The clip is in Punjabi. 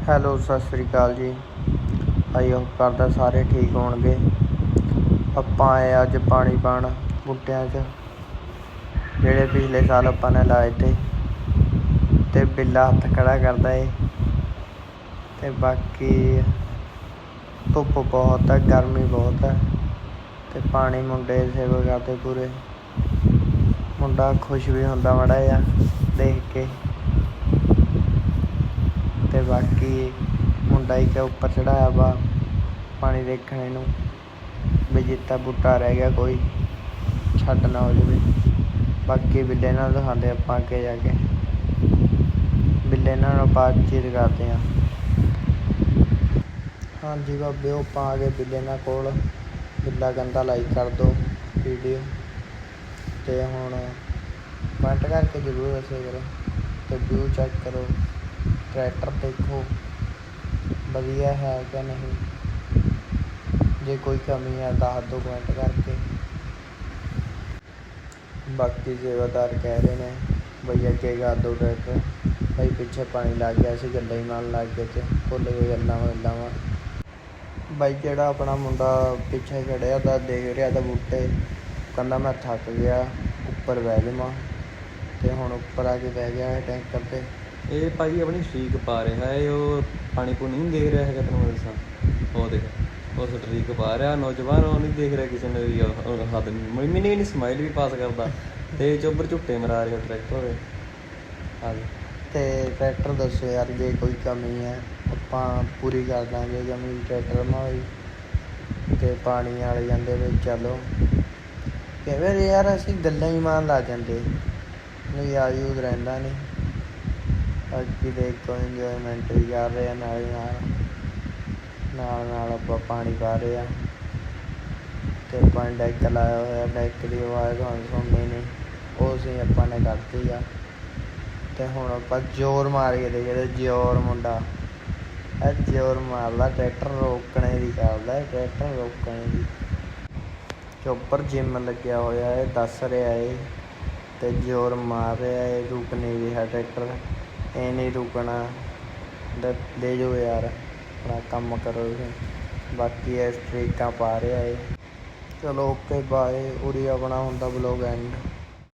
ਹੈਲੋ, ਸਤਿ ਸ੍ਰੀ ਅਕਾਲ ਜੀ। ਆਈ ਹੋਪ ਕਰਦਾ ਸਾਰੇ ਠੀਕ ਹੋਣਗੇ। ਆਪਾਂ ਆਏ ਅੱਜ ਪਾਣੀ ਪਾਣ ਬੂਟਿਆਂ 'ਚ, ਜਿਹੜੇ ਪਿਛਲੇ ਸਾਲ ਆਪਾਂ ਨੇ ਲਾਏ ਤੇ ਤੇ ਬਿੱਲਾ ਹੱਥ ਖੜਾ ਕਰਦਾ ਏ। ਤੇ ਬਾਕੀ ਧੁੱਪ ਬਹੁਤ ਹੈ ਗਰਮੀ ਬਹੁਤ ਹੈ ਤੇ ਪਾਣੀ ਮੁੰਡੇ ਸੇਵਾ ਕਰਦੇ ਪੂਰੇ। ਮੁੰਡਾ ਖੁਸ਼ ਵੀ ਹੁੰਦਾ ਮਾੜਾ ਜਿਹਾ ਦੇਖ ਕੇ। ਤੇ ਬਾਕੀ ਮੁੰਡਾ ਹੀ ਕਿ ਉੱਪਰ ਚੜਾਇਆ ਵਾ, ਪਾਣੀ ਦੇਖਣੇ ਨੂੰ ਵੀ ਜਿੱਤਾ ਬੂਟਾ ਰਹਿ ਗਿਆ ਕੋਈ, ਛੱਡ ਨਾ ਹੋ ਜਾਵੇ। ਬਾਕੀ ਬਿੱਲੇ ਨਾਲ ਦਿਖਾਉਂਦੇ ਆਪਾਂ ਅੱਗੇ ਜਾ ਕੇ। ਬਿੱਲੇ ਨਾਲ ਬਾਤਚੀਤ ਕਰਦੇ ਹਾਂ। ਹਾਂਜੀ ਬਾਬੇ, ਉਹ ਆਪਾਂ ਆ ਗਏ ਬਿੱਲੇ ਨਾਲ ਕੋਲ। ਬਿੱਲਾ ਗੰਦਾ ਲਾਈਕ ਕਰ ਦਿਓ ਵੀਡੀਓ ਤੇ ਹੁਣ ਕਮੈਂਟ ਕਰਕੇ ਜ਼ਰੂਰ ਦੱਸਿਆ ਕਰੋ ਤੇ ਵਿਊ ਚੈੱਕ ਕਰੋ। ਟਰੈਕਟਰ ਦੇਖੋ, ਵਧੀਆ ਹੈ ਜਾਂ ਨਹੀਂ? ਜੇ ਕੋਈ ਕਮੀ ਹੈ, ਦੱਸ ਦਿਓ ਕਮੈਂਟ ਕਰਕੇ। ਬਾਕੀ ਸੇਵਾਦਾਰ ਕਹਿ ਰਹੇ ਨੇ, ਬਈ ਅੱਗੇ ਕਰ ਦਿਓ ਟਰੈਕਟਰ। ਬਈ ਪਿੱਛੇ ਪਾਣੀ ਲੱਗ ਗਿਆ ਸੀ, ਗੱਲਾਂ ਹੀ ਨਾਲ ਲੱਗ ਗਏ ਤੇ ਭੁੱਲ ਗਏ ਗੱਲਾਂ ਗੱਲਾਂ ਵਾ। ਬਾਈ ਜਿਹੜਾ ਆਪਣਾ ਮੁੰਡਾ ਪਿੱਛੇ ਖੜਿਆ ਤਾਂ ਦੇਖ ਰਿਹਾ ਤਾਂ ਬੂਟੇ। ਕਹਿੰਦਾ ਮੈਂ ਥੱਕ ਗਿਆ, ਉੱਪਰ ਬਹਿ ਜਾਵਾਂ। ਤੇ ਹੁਣ ਉੱਪਰ ਆ ਕੇ ਬਹਿ ਗਿਆ ਹੈ ਟੈਂਕਰ ਤੇ। ਇਹ ਭਾਈ ਆਪਣੀ ਸਟ੍ਰੀਕ ਪਾ ਰਿਹਾ ਹੈ, ਉਹ ਪਾਣੀ ਪੂਣੀ ਨਹੀਂ ਦੇਖ ਰਿਹਾ ਹੈਗਾ ਤੈਨੂੰ ਦੱਸਾਂ ਉਹ ਦੇਖ, ਉਹ ਸਟ੍ਰੀਕ ਪਾ ਰਿਹਾ, ਨੌਜਵਾਨ, ਉਹ ਨਹੀਂ ਦੇਖ ਰਿਹਾ ਕਿਸੇ ਨੇ ਵੀ ਹੱਦ ਨਹੀਂ। ਮੰਮੀ ਵੀ ਨਹੀਂ ਸਮਾਈਲ ਵੀ ਪਾਸ ਕਰਦਾ। ਤੇ ਚੋਬਰ ਝੁੱਟੇ ਮਰਾ ਰਿਹਾ ਟਰੈਕਟਰ ਦੇ ਹਾਂ ਤੇ ਟਰੈਕਟਰ ਦੱਸੋ ਯਾਰ, ਜੇ ਕੋਈ ਕਮੀ ਹੈ, ਆਪਾਂ ਪੂਰੀ ਕਰ ਦਾਂਗੇ ਕਮੀ ਟਰੈਕਟਰ ਨਾ ਹੋਈ ਤੇ ਪਾਣੀ ਵਾਲੇ ਜਾਂਦੇ ਵੀ ਚਲੋ। ਕਈ ਯਾਰ, ਅਸੀਂ ਗੱਲਾਂ ਹੀ ਮਾਰਨ ਲੱਗ ਜਾਂਦੇ। ਨਹੀਂ ਯਾਦ ਰਹਿੰਦਾ ਨਹੀਂ। ਬਾਕੀ ਦੇਖੋ ਇੰਜੋਇਮੈਂਟ ਵੀ ਕਰ ਰਹੇ ਆ ਨਾਲ ਨਾਲ। ਨਾਲ ਨਾਲ ਆਪਾਂ ਪਾਣੀ ਪਾ ਰਹੇ ਆ। ਤੇ ਆਪਾਂ ਡੈਕ ਲਾਇਆ ਹੋਇਆ ਡੈਕ ਦੀ ਆਵਾਜ਼ ਤੁਹਾਨੂੰ ਸੁਣਨੀ ਨਹੀਂ। ਉਹ ਸੀ ਆਪਾਂ ਨੇ ਕਰਤੀ ਆ। ਤੇ ਹੁਣ ਆਪਾਂ ਜ਼ੋਰ ਮਾਰ ਕੇ ਦੇਖਦੇ ਜ਼ੋਰ ਮੁੰਡਾ, ਇਹ ਜ਼ੋਰ ਮਾਰਦਾ ਟਰੈਕਟਰ ਰੋਕਣੇ ਦੀ ਕਰਦਾ ਹੈ ਟਰੈਕਟਰ ਰੋਕਣੇ ਦੀ। ਚੋਪਰ ਜਿਮ ਲੱਗਿਆ ਹੋਇਆ ਹੈ ਦੱਸ ਰਿਹਾ ਏ। ਤੇ ਜ਼ੋਰ ਮਾਰ ਰਿਹਾ ਏ, ਰੁਕ ਨਹੀਂ ਰਿਹਾ ਟਰੈਕਟਰ। ਇਹ ਨਹੀਂ ਰੁਕਣਾ। ਦ- ਦੇ ਜੋ ਯਾਰ, ਆਪਣਾ ਕੰਮ ਕਰੋ ਤੁਸੀਂ। ਬਾਕੀ ਇਹ ਸਟ੍ਰੀਕਾਂ ਪਾ ਰਿਹਾ ਏ। ਚਲੋ ਓਕੇ ਬਾਏ ਉਰੀ ਆਪਣਾ ਹੁੰਦਾ ਬਲੌਗ ਐਂਡ